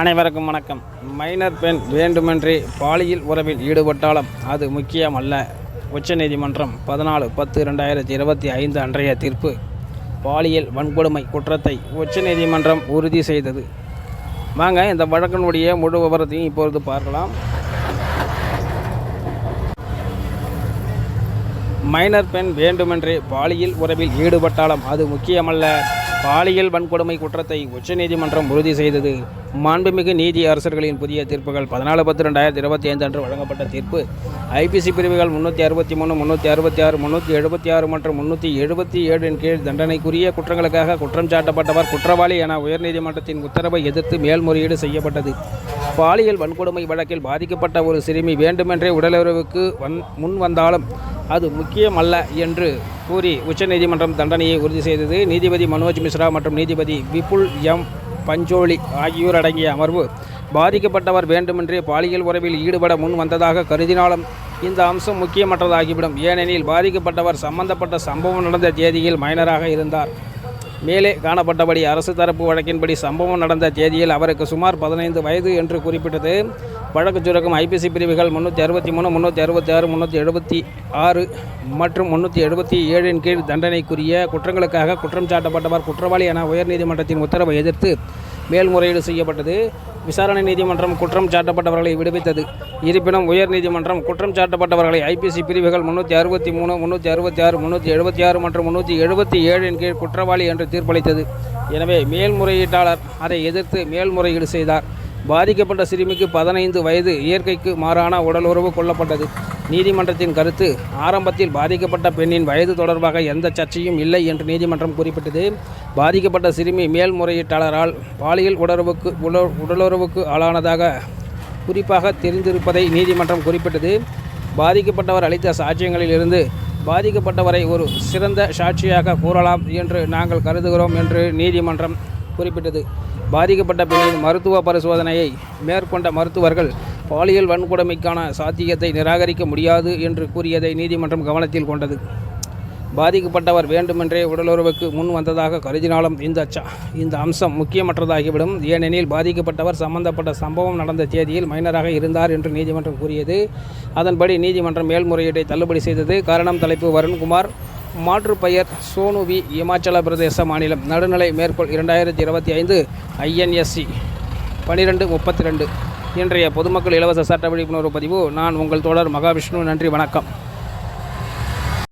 அனைவருக்கும் வணக்கம். மைனர் பெண் வேண்டுமென்றே பாலியல் உறவில் ஈடுபட்டாலும் அது முக்கியம் அல்ல உச்சநீதிமன்றம் பதினாலு பத்து ரெண்டாயிரத்தி இருபத்தி ஐந்து அன்றைய தீர்ப்பு. பாலியல் வன்கொடுமை குற்றத்தை உச்சநீதிமன்றம் உறுதி செய்தது. வாங்க இந்த வழக்கினுடைய முழு விவரத்தையும் இப்பொழுது பார்க்கலாம். மைனர் பெண் வேண்டுமென்றே பாலியல் உறவில் ஈடுபட்டாலும் அது முக்கியமல்ல. பாலியல் வன்கொடுமை குற்றத்தை உச்சநீதிமன்றம் உறுதி செய்தது. மாண்புமிகு நீதி அரசர்களின் புதிய தீர்ப்புகள் பதினாலு பத்து ரெண்டாயிரத்தி இருபத்தி ஐந்து அன்று வழங்கப்பட்ட தீர்ப்பு. ஐபிசி பிரிவுகள் முன்னூற்றி அறுபத்தி மூணு முன்னூற்றி அறுபத்தி ஆறு முன்னூற்றி எழுபத்தி ஆறு மற்றும் முன்னூற்றி எழுபத்தி ஏழின் கீழ் தண்டனைக்குரிய குற்றங்களுக்காக குற்றம் சாட்டப்பட்டவர் குற்றவாளி என உயர்நீதிமன்றத்தின் உத்தரவை எதிர்த்து மேல்முறையீடு செய்யப்பட்டது. பாலியல் வன்கொடுமை வழக்கில் பாதிக்கப்பட்ட ஒரு சிறுமி வேண்டுமென்றே உடலுறவுக்கு வந் முன் வந்தாலும் அது முக்கியமல்ல என்று கூறி உச்சநீதிமன்றம் தண்டனையை உறுதி செய்தது. நீதிபதி மனோஜ் மிஸ்ரா மற்றும் நீதிபதி விபுல் எம். பஞ்சோலி ஆகியோர் அடங்கிய அமர்வு. பாதிக்கப்பட்டவர் வேண்டுமென்றே பாலியல் உறவில் ஈடுபட முன் வந்ததாக கருதினாலும் இந்த அம்சம் முக்கியமற்றதாகிவிடும். ஏனெனில் பாதிக்கப்பட்டவர் சம்பந்தப்பட்ட சம்பவம் நடந்த தேதியில் மைனராக இருந்தார். மேலே காணப்பட்டபடி அரசு தரப்பு வழக்கின்படி சம்பவம் நடந்த தேதியில் அவருக்கு சுமார் பதினைந்து வயது என்று குறிப்பிட்டது. வழக்கு சுரக்கும் ஐபிசி பிரிவுகள் முந்நூற்றி அறுபத்தி மூணு முந்நூற்றி அறுபத்தி ஆறு முந்நூற்றி எழுபத்தி ஆறு மற்றும் முந்நூற்றி எழுபத்தி ஏழின் கீழ் தண்டனைக்குரிய குற்றங்களுக்காக குற்றம் சாட்டப்பட்டவர் குற்றவாளி என உயர்நீதிமன்றத்தின் உத்தரவை எதிர்த்து மேல்முறையீடு செய்யப்பட்டது. விசாரணை நீதிமன்றம் குற்றம் சாட்டப்பட்டவர்களை விடுவித்தது. இருப்பினும் உயர்நீதிமன்றம் குற்றம் சாட்டப்பட்டவர்களை ஐபிசி பிரிவுகள் முன்னூற்றி அறுபத்தி மூணு முன்னூற்றி அறுபத்தி ஆறு முன்னூற்றி எழுபத்தி ஆறு மற்றும் முந்நூற்றி எழுபத்தி ஏழின் கீழ் குற்றவாளி என்று தீர்ப்பளித்தது. எனவே மேல்முறையீட்டாளர் அதை எதிர்த்து மேல்முறையீடு செய்தார். பாதிக்கப்பட்ட சிறுமிக்கு பதினைந்து வயது இயற்கைக்கு மாறான உடலுறவு கொல்லப்பட்டது நீதிமன்றத்தின் கருத்து ஆரம்பத்தில் பாதிக்கப்பட்ட பெண்ணின் வயது தொடர்பாக எந்த சர்ச்சையும் இல்லை என்று நீதிமன்றம் குறிப்பிட்டது. பாதிக்கப்பட்ட சிறுமி மேல்முறையீட்டாளரால் பாலியல் உடலுறவுக்கு உடலுறவுக்கு ஆளானதாக குறிப்பாக தெரிந்திருப்பதை நீதிமன்றம் குறிப்பிட்டது. பாதிக்கப்பட்டவர் அளித்த சாட்சியங்களிலிருந்து பாதிக்கப்பட்டவரை ஒரு சிறந்த சாட்சியாக கூறலாம் என்று நாங்கள் கருதுகிறோம் என்று நீதிமன்றம் குறிப்பிட்டது. பாதிக்கப்பட்ட பெண்ணின் மருத்துவ பரிசோதனையை மேற்கொண்ட மருத்துவர்கள் பாலியல் வன்கொடுமைக்கான சாத்தியத்தை நிராகரிக்க முடியாது என்று கூறியதை நீதிமன்றம் கவனத்தில் கொண்டது. பாதிக்கப்பட்டவர் வேண்டுமென்றே உடலுறவுக்கு முன் வந்ததாக கருதினாலும் இந்த ச இந்த அம்சம் முக்கியமற்றதாகிவிடும். ஏனெனில் பாதிக்கப்பட்டவர் சம்பந்தப்பட்ட சம்பவம் நடந்த தேதியில் மைனராக இருந்தார் என்று நீதிமன்றம் கூறியது. அதன்படி நீதிமன்றம் மேல்முறையீட்டை தள்ளுபடி செய்தது. காரணம் தலைப்பு வருண்குமார். மாற்று பெயர் சோனுவி இமாச்சல பிரதேச மாநிலம். நடுநிலை மேற்கோள் இரண்டாயிரத்தி இருபத்தி ஐந்து ஐஎன்எஸ்சி பன்னிரெண்டு முப்பத்தி ரெண்டு இன்றைய பொதுமக்கள் இலவச சட்ட விழிப்புணர்வு பதிவு. நான் உங்கள் தோழர் மகாவிஷ்ணு. நன்றி வணக்கம்.